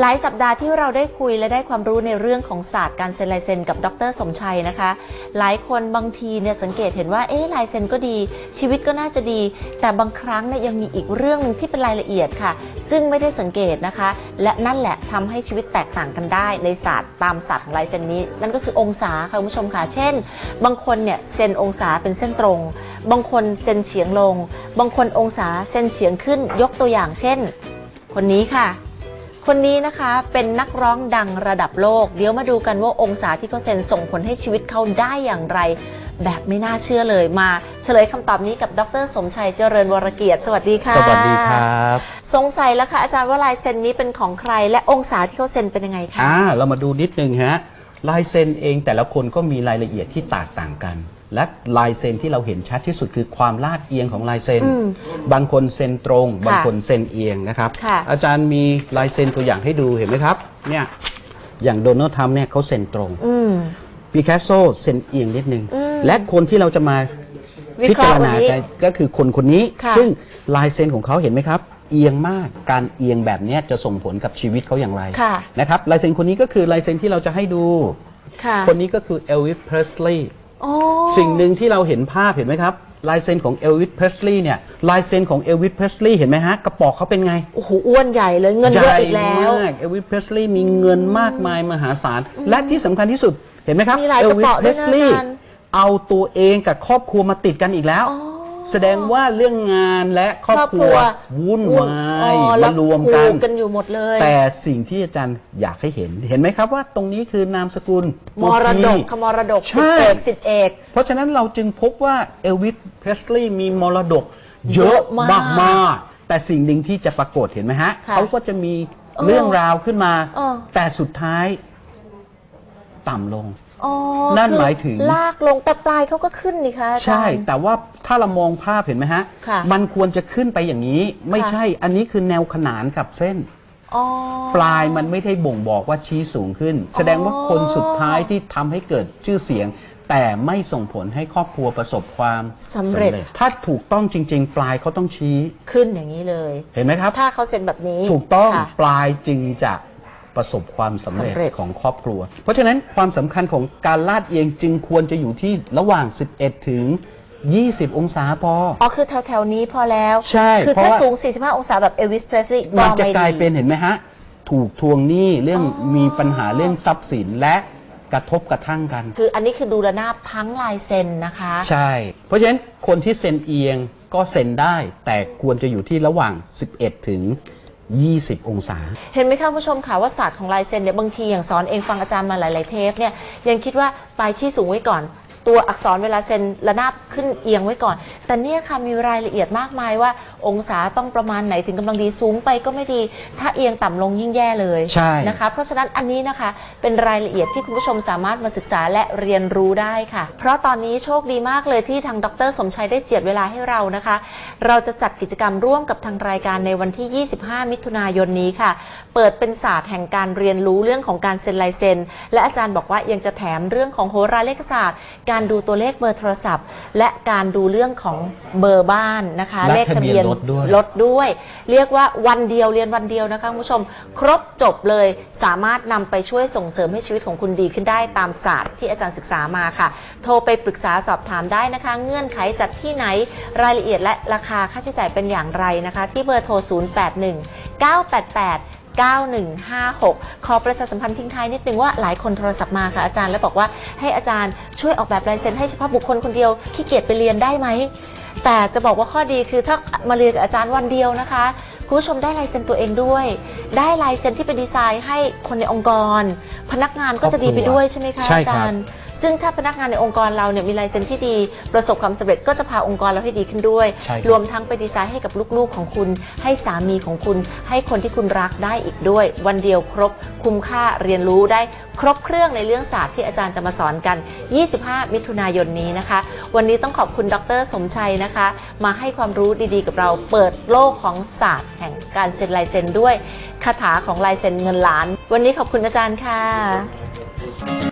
หลายสัปดาห์ที่เราได้คุยและได้ความรู้ในเรื่องของศาสตร์การเซ็นลายเซ็นกับดรสมชัยนะคะ หลายคนบางทีเนี่ยสังเกตเห็นว่าเอ๊ะลายเซ็นก็ดี ชีวิตก็น่าจะดี แต่บางครั้งเนี่ยยังมีอีกเรื่องหนึงที่เป็นรายละเอียดค่ะ ซึ่งไม่ได้สังเกตนะคะ และนั่นแหละทำให้ชีวิตแตกต่างกันได้ในศาสตร์ตามศาสตร์ของลายเซ็นนี้ นั่นก็คือองศาค่ะคุณผู้ชมค่ะเช่น บางคนเนี่ยเซ็นองศาเป็นเส้นตรง บางคนเซ็นเฉียงลง บางคนองศาเซ็นเฉียงขึ้นยกตัวอย่างเช่น คนนี้ค่ะ คนนี้นะคะเป็นนักร้องดังระดับโลก เดี๋ยวมาดูกันว่าองศาที่เขาเซ็นส่งผลให้ชีวิตเขาได้อย่างไร แบบไม่น่าเชื่อเลยมา เฉลยคำตอบนี้กับดร สมชัยเจริญวรเกียรติ สวัสดีค่ะสวัสดีครับ สงสัยแล้วค่ะอาจารย์ว่าลายเซ็นนี้เป็นของใคร และองศาที่เขาเซ็นเป็นยังไงคะอ่าเรามาดูนิดนึงฮะลายเซ็นเองแต่ละคนก็มีรายละเอียดที่แตกต่างกัน และลายเซ็นที่เราเห็นชัดที่สุดคือความลาดเอียงของลายเซ็นอืมบางคนเซ็นตรง บางคนเซ็นเอียงนะครับค่ะอาจารย์มีลายเซ็นตัวอย่างให้ดูเห็นไหมครับเนี่ยอย่างโดนัลด์ทรัมป์เนี่ยเขาเซ็นตรงอืมปิกัสโซเซ็นเอียงนิดนึงอืมและคนที่เราจะมาวิพิเคราะจารห์วันณานี้กันก็คือคนคนนี้ค่ะซึ่งลายเซ็นของเขาเห็นไหมครับ เอียงมากการเอียงแบบเนี้ยจะส่งผลกับชีวิตเขาอย่างไรค่ะนะครับลายเซ็นคนนี้ก็คือลายเซ็นที่เราจะให้ดูค่ะคนนี้ก็คือเอลวิสเพรสลีย์ โอ้สิ่งหนึ่งที่เราเห็นภาพเห็นไหมครับ ลายเซ็นของเอลวิสเพรสลีย์เนี่ยลายเซ็นของเอลวิสเพรสลีย์เห็นไหมฮะ กระปอกเขาเป็นไงโอ้โหอ้วนใหญ่เลยเงินเยอะอีกแล้วใหญ่มากเอลวิสเพรสลีย์มีเงินมากมายมหาศาล และที่สำคัญที่สุดเห็นไหมครับมีหลายเอกลระวิสเป๋าเพด้รวยสนะลีย์อาจารย์เอาตัวเองกับครอบครัวมาติดกันอีกแล้ว อ๋อ แสดงว่าเรื่องงานและครอบครัววุ่นวายอ๋อมาแล้วรวมกันผูกันอยู่หมดเลยแต่สิ่งที่อาจารย์อยากให้เห็น เห็นไหมครับว่าตรงนี้คือนามสกุลมรดกโอขมรดกใช่สิบเอกสิบเอก เพราะฉะนั้นเราจึงพบว่าเอลวิสเพรสลีย์มีมรดก เยอะเยอะมามากกมากๆแต่สิ่งหนึ่งที่จะปรากฏเห็นไหมฮะค่ะเขาก็จะมีเออเรื่องราวขึ้นมา เออ แต่สุดท้ายต่ำลง อ๋อนั่นคือหมายถึง ลากลงแต่ปลายเขาก็ขึ้นนี่คะอาจารย์ ใช่ แต่ว่าถ้าเรามองภาพเห็นไหมฮะ ค่ะมันควรจะขึ้นไปอย่างนี้ ไม่ค่ะ ใช่ อันนี้คือแนวขนานกับเส้น อ๋อ ปลายมันไม่ได้บ่งบอกว่าชี้สูงขึ้น แสดงว่าคนสุดท้ายที่ทำให้เกิดชื่อเสียง แต่ไม่ส่งผลให้ครอบครัวประสบความสำเร็จ ถ้าถูกต้องจริง ๆ ปลายเขาต้องชี้ขึ้นอย่างนี้เลย เห็นไหมครับ ถ้าเขาเซ็นแบบนี้ถูกต้องค่ะ ปลายจึงจะ ประสบความสำเร็จสำเร็จ ของครอบครัว เพราะฉะนั้นความสำคัญของการลาดเอียงจึงควรจะอยู่ที่ระหว่าง 11 ถึง 20 องศาพอ อ๋อคือแถวๆนี้พอแล้ว ใช่คือเพราะถ้าว่า สูง 45 องศาแบบเอลวิสเพรสลีย์มันก็จะไม่กลายดีเป็นเห็นไหมฮะ ถูกทวงหนี้เรื่องมีปัญหาเรื่องทรัพย์สินและกระทบกระทั่งกัน คืออันนี้คือดูระนาบทั้งลายเซ็นนะคะ ใช่ เพราะฉะนั้นคนที่เซ็นเอียงก็เซ็นได้ แต่ควรจะอยู่ที่ระหว่าง 11 ถึง 20 องศา เห็นไหมคะผู้ชมค่ะว่าศาสตร์ของลายเซ็นเนี่ยบางทีอย่างสอนเองฟังอาจารย์มาหลาย ๆ เทปเนี่ยยังคิดว่าปลายชี้สูงไว้ก่อน ตัวอักษรเวลาเซ็นระนาบขึ้นเอียงไว้ก่อน แต่เนี่ยค่ะมีรายละเอียดมากมายว่า องศาต้องประมาณไหนถึงกำลังดีสูงไปก็ไม่ดี ถ้าเอียงต่ำลงยิ่งแย่เลยใช่ นะคะ เพราะฉะนั้นอันนี้นะคะเป็นรายละเอียดที่คุณผู้ชมสามารถมาศึกษาและเรียนรู้ได้ค่ะ เพราะตอนนี้โชคดีมากเลยที่ทางดร สมชัยได้เจียดเวลาให้เรานะคะ เราจะจัดกิจกรรมร่วมกับทางรายการในวันที่ 25 มิถุนายนนี้ค่ะ เปิดเป็นศาสตร์แห่งการเรียนรู้เรื่องของการเซ็นลายเซ็น และอาจารย์บอกว่ายังจะแถมเรื่องของโหราเลขศาสตร์การดูตัวเลขเบอร์โทรศัพท์ และการดูเรื่องของเบอร์บ้านนะคะ และเลขทะเบียนทะเบียนรถด้วยรถด้วย เรียกว่าวันเดียวเรียนวันเดียวนะคะคุณผู้ชม ครบจบเลยสามารถนำไปช่วยส่งเสริมให้ชีวิตของคุณดีขึ้นได้ตามศาสตร์ที่อาจารย์ศึกษามาค่ะ โทรไปปรึกษาสอบถามได้นะคะ เงื่อนไขจัดที่ไหนรายละเอียดและราคาค่าใช้จ่ายเป็นอย่างไรนะคะ ที่เบอร์โทร 081 988 9156 ขอประชาสัมพันธ์ทิ้งท้ายนิดนึงว่าหลายคนโทรศัพท์มาค่ะอาจารย์แล้วบอกว่าให้อาจารย์ช่วยออกแบบลายเซ็นให้เฉพาะบุคคลคนเดียวขี้เกียจไปเรียนได้ไหมแต่จะบอกว่าข้อดีคือถ้ามาเรียนกับอาจารย์วันเดียวนะคะคุณผู้ชมได้ลายเซ็นตัวเองด้วย ได้ลายเซ็นที่เป็นดีไซน์ให้คนในองค์กร พนักงานก็จะดีไปด้วยใช่ไหมคะใช่อาครับจารย์ ซึ่งถ้าพนักงานในองค์กรเราเนี่ยมีลายเซ็นที่ดี ประสบความสำเร็จก็จะพาองค์กรเราให้ดีขึ้นด้วย ใช่ครับ รวมทั้งไปดีไซน์ให้กับลูกๆของคุณ ให้สามีของคุณ ให้คนที่คุณรักได้อีกด้วย วันเดียวครบคุ้มค่าเรียนรู้ได้ครบเครื่องในเรื่องศาสตร์ที่อาจารย์จะมาสอนกัน 25 มิถุนายนนี้นะคะ วันนี้ต้องขอบคุณดรสมชัยนะคะ มาให้ความรู้ดีๆกับเราเปิดโลกของศาสตร์แห่งการเซ็นลายเซ็นด้วยคาถาของลายเซ็นเงินล้าน วันนี้ขอบคุณอาจารย์ค่ะ